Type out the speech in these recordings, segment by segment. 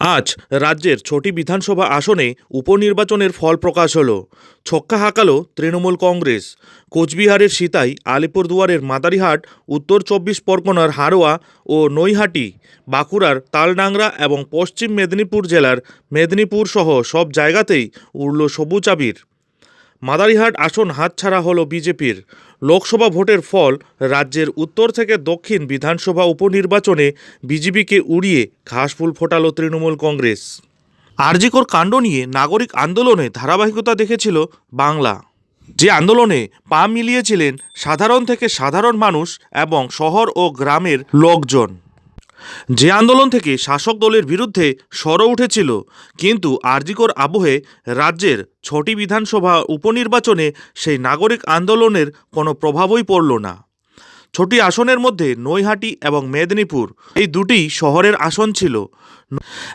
আজ রাজ্যের ছটি বিধানসভা আসনে উপনির্বাচনের ফল প্রকাশ হলো। ছক্কা হাঁকালো তৃণমূল কংগ্রেস। কোচবিহারের সীতাই, আলিপুরদুয়ারের মাদারিহাট, উত্তর চব্বিশ পরগনার হাড়োয়া ও নৈহাটি, বাঁকুড়ার তালডাংরা এবং পশ্চিম মেদিনীপুর জেলার মেদিনীপুর সহ সব জায়গাতেই উড়ল সবুজ আবির। মাদারিহাট আসন হাতছাড়া হলো বিজেপির। লোকসভা ভোটের ফল রাজ্যের উত্তর থেকে দক্ষিণ বিধানসভা উপনির্বাচনে বিজেপিকে উড়িয়ে ঘাসফুল ফোটালো তৃণমূল কংগ্রেস। আরজিকর কাণ্ড নিয়ে নাগরিক আন্দোলনে ধারাবাহিকতা দেখেছিল বাংলা। যে আন্দোলনে পা মিলিয়েছিলেন সাধারণ থেকে সাধারণ মানুষ এবং শহর ও গ্রামের লোকজন। যে আন্দোলন থেকে শাসক দলের বিরুদ্ধে সর উঠেছিল, কিন্তু আরজিকর আবহে রাজ্যের ছটি বিধানসভা উপনির্বাচনে সেই নাগরিক আন্দোলনের কোনো প্রভাবই পড়ল না। ছটি আসনের মধ্যে নৈহাটি এবং মেদিনীপুর এই দুটি শহরের আসন ছিল।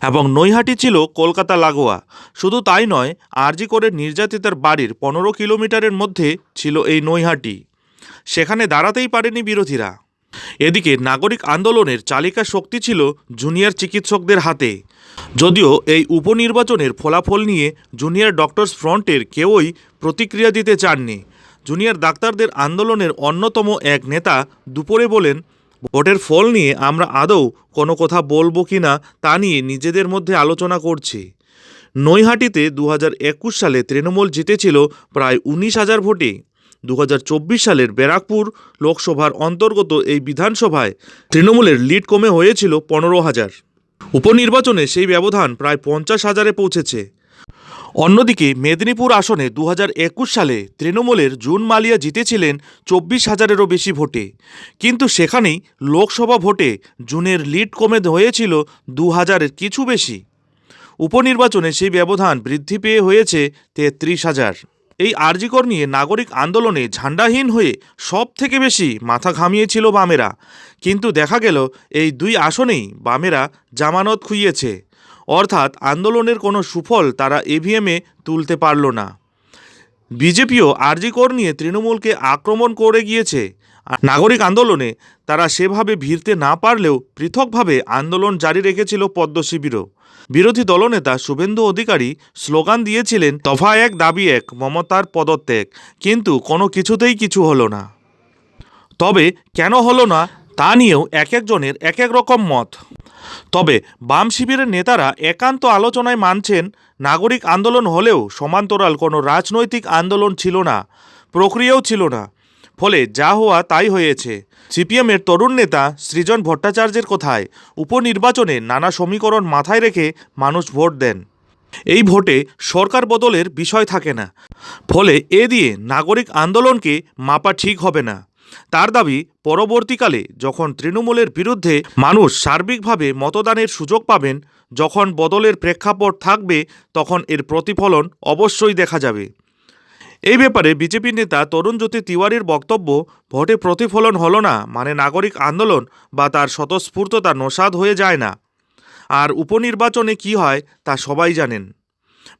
এবং নৈহাটি ছিল কলকাতা লাগোয়া। শুধু তাই নয় আরজি করে নির্যাতিতার বাড়ির পনেরো কিলোমিটারের মধ্যে ছিল এই নৈহাটি। সেখানে দাঁড়াতেই পারেনি বিরোধীরা। এদিকে নাগরিক আন্দোলনের চালিকা শক্তি ছিল জুনিয়র চিকিৎসকদের হাতে। যদিও এই উপনির্বাচনের ফলাফল নিয়ে জুনিয়র ডক্টরস ফ্রন্টের কেউই প্রতিক্রিয়া দিতে চাননি। জুনিয়র ডাক্তারদের আন্দোলনের অন্যতম এক নেতা দুপুরে বলেন, ভোটের ফল নিয়ে আমরা আদৌ কোনো কথা বলব কি না তা নিয়ে নিজেদের মধ্যে আলোচনা করছি। নৈহাটিতে দু সালে তৃণমূল জিতেছিল প্রায় উনিশ হাজার ভোটে। দু হাজার চব্বিশ সালের ব্যারাকপুর লোকসভার অন্তর্গত এই বিধানসভায় তৃণমূলের লিড কমে হয়েছিল পনেরো হাজার। উপনির্বাচনে সেই ব্যবধান প্রায় পঞ্চাশ হাজারে পৌঁছেছে। অন্যদিকে মেদিনীপুর আসনে দু হাজার একুশ সালে তৃণমূলের জুন মালিয়া জিতেছিলেন চব্বিশ হাজারেরও বেশি ভোটে। কিন্তু সেখানেই লোকসভা ভোটে জুনের লিড কমে হয়েছিল দু হাজারের কিছু বেশি। উপনির্বাচনে সেই ব্যবধান বৃদ্ধি পেয়ে হয়েছে তেত্রিশ হাজার। এই আরজিকর নিয়ে নাগরিক আন্দোলনে ঝান্ডাহীন হয়ে সব থেকে বেশি মাথা ঘামিয়েছিল বামেরা। কিন্তু দেখা গেল, এই দুই আসনেই বামেরা জামানত খুইয়েছে। অর্থাৎ আন্দোলনের কোনো সুফল তারা এভিএমে তুলতে পারল না। বিজেপিও আরজিকর নিয়ে তৃণমূলকে আক্রমণ করে গিয়েছে। নাগরিক আন্দোলনে তারা সেভাবে ভিড়তে না পারলেও পৃথকভাবে আন্দোলন জারি রেখেছিল পদ্ম শিবিরও। বিরোধী দলনেতা শুভেন্দু অধিকারী স্লোগান দিয়েছিলেন দফা এক, দাবি এক, মমতার পদত্যাগ। কিন্তু কোনো কিছুতেই কিছু হলো না। তবে কেন হলো না তা নিয়েও এক একজনের এক এক রকম মত। তবে বাম শিবিরের নেতারা একান্ত আলোচনায় মানছেন, নাগরিক আন্দোলন হলেও সমান্তরাল কোনো রাজনৈতিক আন্দোলন ছিল না, প্রক্রিয়াও ছিল না। ফলে যা হওয়া তাই হয়েছে। সিপিএমের তরুণ নেতা সৃজন ভট্টাচার্যের কথায় উপনির্বাচনে নানা সমীকরণ মাথায় রেখে মানুষ ভোট দেন। এই ভোটে সরকার বদলের বিষয় থাকে না। ফলে এ দিয়ে নাগরিক আন্দোলনকে মাপা ঠিক হবে না। তার দাবি, পরবর্তীকালে যখন তৃণমূলের বিরুদ্ধে মানুষ সার্বিকভাবে মতদানের সুযোগ পাবেন, যখন বদলের প্রেক্ষাপট থাকবে, তখন এর প্রতিফলন অবশ্যই দেখা যাবে। এই ব্যাপারে বিজেপি নেতা তরুণ জ্যোতি তিওয়ারির বক্তব্য, ভোটে প্রতিফলন হলো না মানে নাগরিক আন্দোলন বা তার স্বতঃস্ফূর্ততা নসাদ হয়ে যায় না। আর উপনির্বাচনে কি হয়, তা সবাই জানেন।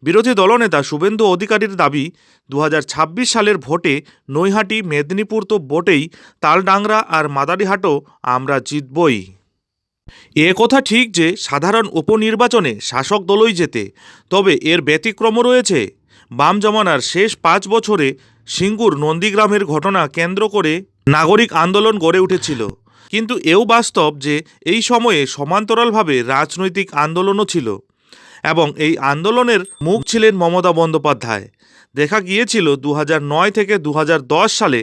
বিরোধী দলনেতা শুভেন্দু অধিকারীর দাবি দু হাজার ছাব্বিশ সালের ভোটে নৈহাটি, মেদিনীপুর তো বটেই, তালডাংরা আর মাদারিহাটও আমরা জিতবই। এ কথা ঠিক যে সাধারণ উপনির্বাচনে শাসক দলই জেতে, তবে এর ব্যতিক্রম রয়েছে। বাম জমানার শেষ পাঁচ বছরে সিঙ্গুর নন্দীগ্রামের ঘটনা কেন্দ্র করে নাগরিক আন্দোলন গড়ে উঠেছিল। কিন্তু এও বাস্তব যে এই সময়ে সমান্তরালভাবে রাজনৈতিক আন্দোলনও ছিল এবং এই আন্দোলনের মুখ ছিলেন মমতা বন্দ্যোপাধ্যায়। দেখা গিয়েছিল দু নয় থেকে দু হাজার দশ সালে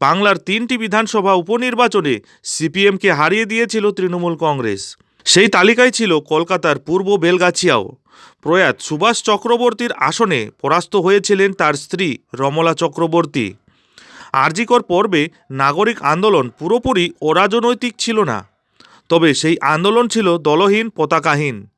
বাংলার তিনটি বিধানসভা উপনির্বাচনে সিপিএমকে হারিয়ে দিয়েছিল তৃণমূল কংগ্রেস। সেই তালিকায় ছিল কলকাতার পূর্ব বেলগাছিয়াও। প্রয়াত সুভাষ চক্রবর্তীর আসনে পরাস্ত হয়েছিলেন তার স্ত্রী রমলা চক্রবর্তী। আরজিকর পর্বে নাগরিক আন্দোলন পুরোপুরি অরাজনৈতিক ছিল না। তবে সেই আন্দোলন ছিল দলহীন, পতাকাহীন।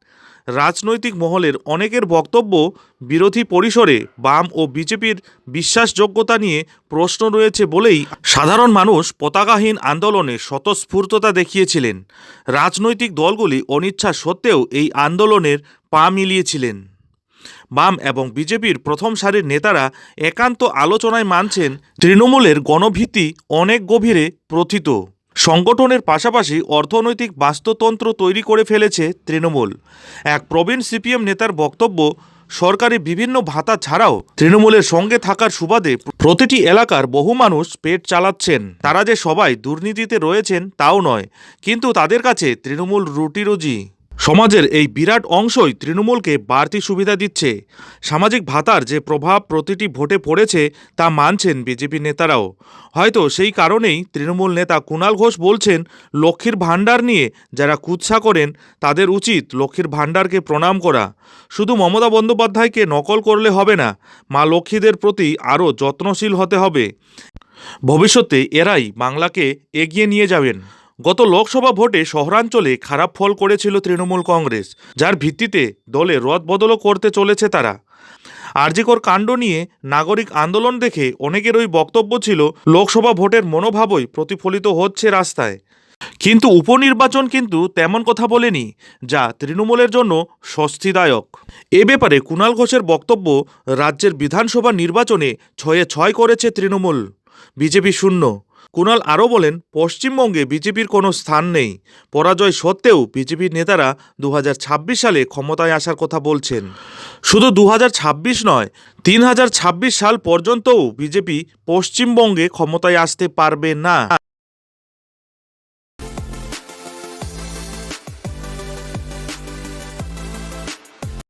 রাজনৈতিক মহলের অনেকের বক্তব্য বিরোধী পরিসরে বাম ও বিজেপির বিশ্বাসযোগ্যতা নিয়ে প্রশ্ন রয়েছে বলেই সাধারণ মানুষ পতাকাহীন আন্দোলনে স্বতঃস্ফূর্ততা দেখিয়েছিলেন। রাজনৈতিক দলগুলি অনিচ্ছা সত্ত্বেও এই আন্দোলনের পা মিলিয়েছিলেন। বাম এবং বিজেপির প্রথম সারির নেতারা একান্ত আলোচনায় মানছেন, তৃণমূলের গণভীতি অনেক গভীরে প্রথিত। সংগঠনের পাশাপাশি অর্থনৈতিক বাস্তুতন্ত্র তৈরি করে ফেলেছে তৃণমূল। এক প্রবীণ সিপিএম নেতার বক্তব্য, সরকারি বিভিন্ন ভাতা ছাড়াও তৃণমূলের সঙ্গে থাকার সুবাদে প্রতিটি এলাকার বহু মানুষ পেট চালাচ্ছেন। তারা যে সবাই দুর্নীতিতে রয়েছেন তাও নয়, কিন্তু তাদের কাছে তৃণমূল রুটি রুজি। সমাজের এই বিরাট অংশই তৃণমূলকে বাড়তি সুবিধা দিচ্ছে। সামাজিক ভাতার যে প্রভাব প্রতিটি ভোটে পড়েছে তা মানছেন বিজেপি নেতারাও। হয়তো সেই কারণেই তৃণমূল নেতা কুণাল ঘোষ বলছেন, লক্ষ্মীর ভাণ্ডার নিয়ে যারা কুৎসা করেন, তাদের উচিত লক্ষ্মীর ভাণ্ডারকে প্রণাম করা। শুধু মমতা বন্দ্যোপাধ্যায়কে নকল করলে হবে না, মা লক্ষ্মীদের প্রতি আরও যত্নশীল হতে হবে। ভবিষ্যতে এরাই বাংলাকে এগিয়ে নিয়ে যাবেন। গত লোকসভা ভোটে শহরাঞ্চলে খারাপ ফল করেছিল তৃণমূল কংগ্রেস, যার ভিত্তিতে দলে রদবদলও করতে চলেছে তারা। আরজিকর কাণ্ড নিয়ে নাগরিক আন্দোলন দেখে অনেকের ওই বক্তব্য ছিল, লোকসভা ভোটের মনোভাবই প্রতিফলিত হচ্ছে রাস্তায়। কিন্তু উপনির্বাচন কিন্তু তেমন কথা বলেনি, যা তৃণমূলের জন্য স্বস্তিদায়ক। এ ব্যাপারে কুণাল ঘোষের বক্তব্য রাজ্যের বিধানসভা নির্বাচনে ছয়ে ছয় করেছে তৃণমূল। বিজেপি শূন্য। কুণাল আরও বলেন, পশ্চিমবঙ্গে বিজেপির কোনো স্থান নেই। পরাজয় সত্ত্বেও বিজেপির নেতারা দু হাজার ছাব্বিশ সালে ক্ষমতায় আসার কথা বলছেন। শুধু দু নয়, তিন সাল পর্যন্তও বিজেপি পশ্চিমবঙ্গে ক্ষমতায় আসতে পারবে না।